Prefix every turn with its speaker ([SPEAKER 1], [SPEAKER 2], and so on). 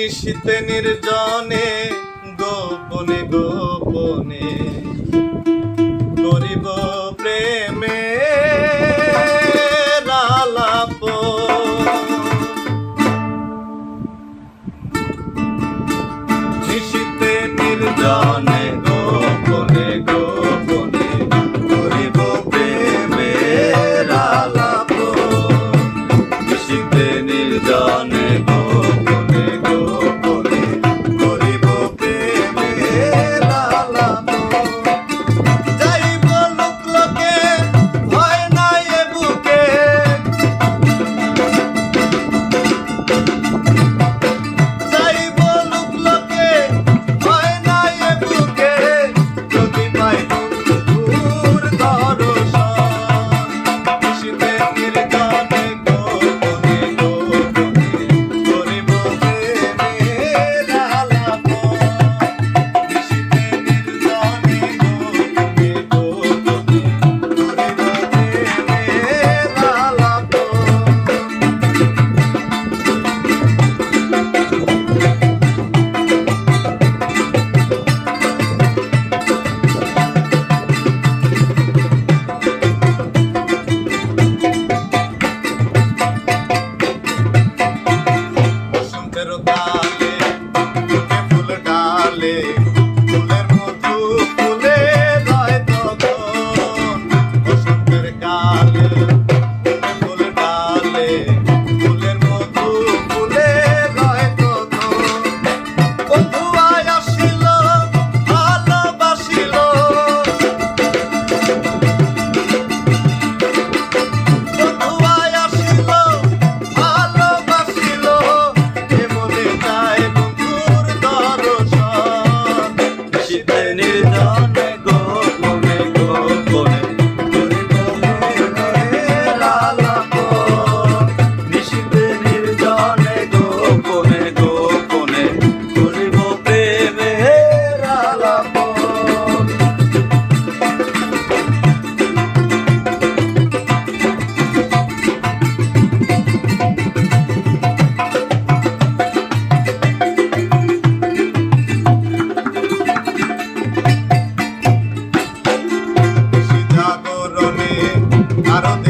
[SPEAKER 1] নিশীতে নির্জনে গোপনে গোপনে নির্জনে গোপনে Para onde